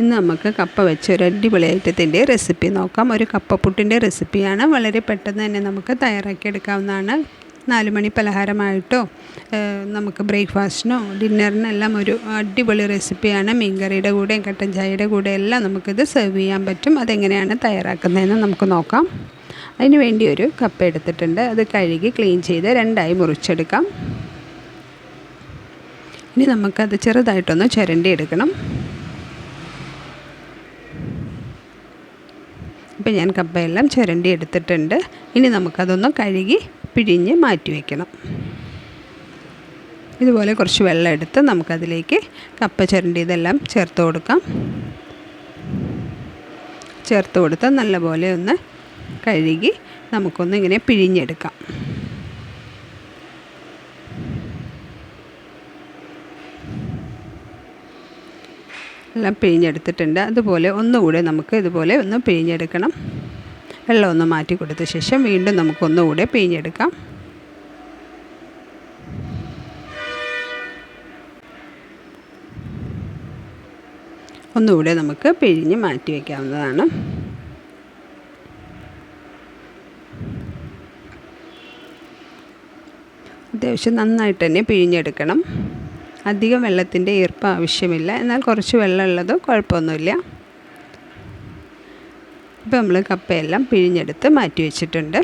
ഇന്ന് നമുക്ക് കപ്പ വെച്ച് ഒരു അടിപൊളി ഐറ്റത്തിന്റെ റെസിപ്പി നോക്കാം. ഒരു കപ്പപ്പുട്ടിന്റെ റെസിപ്പിയാണ് വളരെ പെട്ടെന്ന് തന്നെ നമുക്ക് തയ്യാറാക്കി എടുക്കാവുന്നതാണ് നാല് മണി പലഹാരമായിട്ടോ നമുക്ക് ബ്രേക്ക്ഫാസ്റ്റിനോ ഡിന്നറിനെല്ലാം ഒരു അടിപൊളി റെസിപ്പിയാണ് മീൻകറിയുടെ കൂടെയും കട്ടൻ ചായയുടെ കൂടെ എല്ലാം നമുക്കിത് സെർവ് ചെയ്യാൻ പറ്റും. അതെങ്ങനെയാണ് തയ്യാറാക്കുന്നതെന്ന് നമുക്ക് നോക്കാം. അതിന് വേണ്ടി ഒരു കപ്പ എടുത്തിട്ടുണ്ട്. അത് കഴുകി ക്ലീൻ ചെയ്ത് രണ്ടായി മുറിച്ചെടുക്കാം. ഇനി നമുക്കത് ചെറുതായിട്ടൊന്ന് ചുരണ്ടി എടുക്കണം ഇപ്പം ഞാൻ കപ്പയെല്ലാം ചുരണ്ടി എടുത്തിട്ടുണ്ട്. ഇനി നമുക്കതൊന്ന് കഴുകി പിഴിഞ്ഞ് മാറ്റി വയ്ക്കണം ഇതുപോലെ കുറച്ച് വെള്ളം എടുത്ത് നമുക്കതിലേക്ക് കപ്പ ചുരണ്ടിയതെല്ലാം ചേർത്ത് കൊടുക്കാം. ചേർത്ത് കൊടുത്ത് നല്ലപോലെ ഒന്ന് കഴുകി നമുക്കൊന്ന് ഇങ്ങനെ പിഴിഞ്ഞെടുക്കാം. എല്ലാം പിഴിഞ്ഞെടുത്തിട്ടുണ്ട്. അതുപോലെ ഒന്നുകൂടെ നമുക്ക് ഇതുപോലെ ഒന്ന് പിഴിഞ്ഞെടുക്കണം. വെള്ളം ഒന്ന് മാറ്റി കൊടുത്ത ശേഷം വീണ്ടും നമുക്കൊന്നുകൂടെ പിഴിഞ്ഞെടുക്കാം. ഒന്നുകൂടെ നമുക്ക് പിഴിഞ്ഞ് മാറ്റി വയ്ക്കാവുന്നതാണ് അത്യാവശ്യം നന്നായിട്ട് തന്നെ പിഴിഞ്ഞെടുക്കണം. അധികം വെള്ളത്തിന്റെ ഈർപ്പം ആവശ്യമില്ല. എന്നാൽ കുറച്ച് വെള്ളമുള്ളത് കുഴപ്പമൊന്നുമില്ല. ഇപ്പോൾ നമ്മൾ കപ്പയെല്ലാം പിഴിഞ്ഞെടുത്ത് മാറ്റി വെച്ചിട്ടുണ്ട്.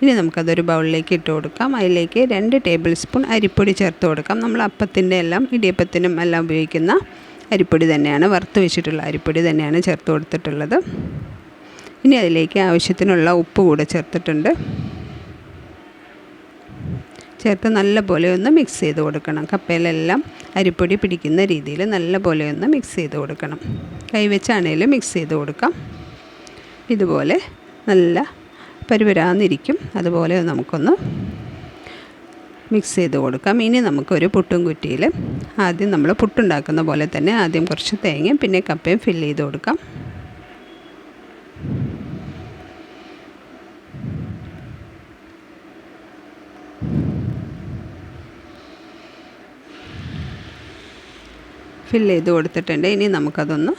ഇനി നമുക്കതൊരു ബൗളിലേക്ക് ഇട്ട് കൊടുക്കാം. അതിലേക്ക് രണ്ട് ടേബിൾ സ്പൂൺ അരിപ്പൊടി ചേർത്ത് കൊടുക്കാം. നമ്മൾ അപ്പത്തിന്റെ എല്ലാം ഇടിയപ്പത്തിനും എല്ലാം ഉപയോഗിക്കുന്ന അരിപ്പൊടി തന്നെയാണ് വറുത്ത് വെച്ചിട്ടുള്ള അരിപ്പൊടി തന്നെയാണ് ചേർത്ത് കൊടുത്തിട്ടുള്ളത്. ഇനി അതിലേക്ക് ആവശ്യത്തിനുള്ള ഉപ്പ് കൂടെ ചേർത്തിട്ടുണ്ട്. ചേർത്ത് നല്ല പോലെ ഒന്ന് മിക്സ് ചെയ്ത് കൊടുക്കണം. കപ്പയിലെല്ലാം അരിപ്പൊടി പിടിക്കുന്ന രീതിയിൽ നല്ല പോലെ ഒന്ന് മിക്സ് ചെയ്ത് കൊടുക്കണം. കൈവച്ചാണേലും മിക്സ് ചെയ്ത് കൊടുക്കാം. ഇതുപോലെ നല്ല പരുവരാന്നിരിക്കും. അതുപോലെ നമുക്കൊന്ന് മിക്സ് ചെയ്ത് കൊടുക്കാം. ഇനി നമുക്കൊരു പുട്ടും കുറ്റിയിൽ ആദ്യം നമ്മൾ പുട്ടുണ്ടാക്കുന്ന പോലെ തന്നെ ആദ്യം കുറച്ച് തേങ്ങയും പിന്നെ കപ്പയും ഫില്ല് ചെയ്ത് കൊടുക്കാം. ഫില്ല് ചെയ്ത് കൊടുത്തിട്ടുണ്ട്. ഇനി നമുക്കതൊന്ന്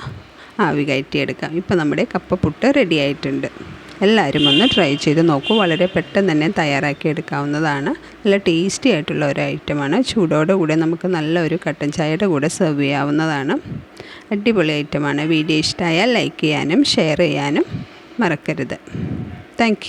ആവി കയറ്റിയെടുക്കാം. ഇപ്പോൾ നമ്മുടെ കപ്പപ്പുട്ട് റെഡി ആയിട്ടുണ്ട്. എല്ലാവരും ഒന്ന് ട്രൈ ചെയ്ത് നോക്കൂ. വളരെ പെട്ടെന്ന് തന്നെ തയ്യാറാക്കി എടുക്കാവുന്നതാണ്. നല്ല ടേസ്റ്റി ആയിട്ടുള്ള ഒരു ഐറ്റമാണ് ചൂടോടെ കൂടെ നമുക്ക് നല്ലൊരു കട്ടൻ ചായയുടെ കൂടെ സെർവ് ചെയ്യാവുന്നതാണ്. അടിപൊളി ഐറ്റമാണ് വീഡിയോ ഇഷ്ടമായാൽ ലൈക്ക് ചെയ്യാനും ഷെയർ ചെയ്യാനും മറക്കരുത്. താങ്ക്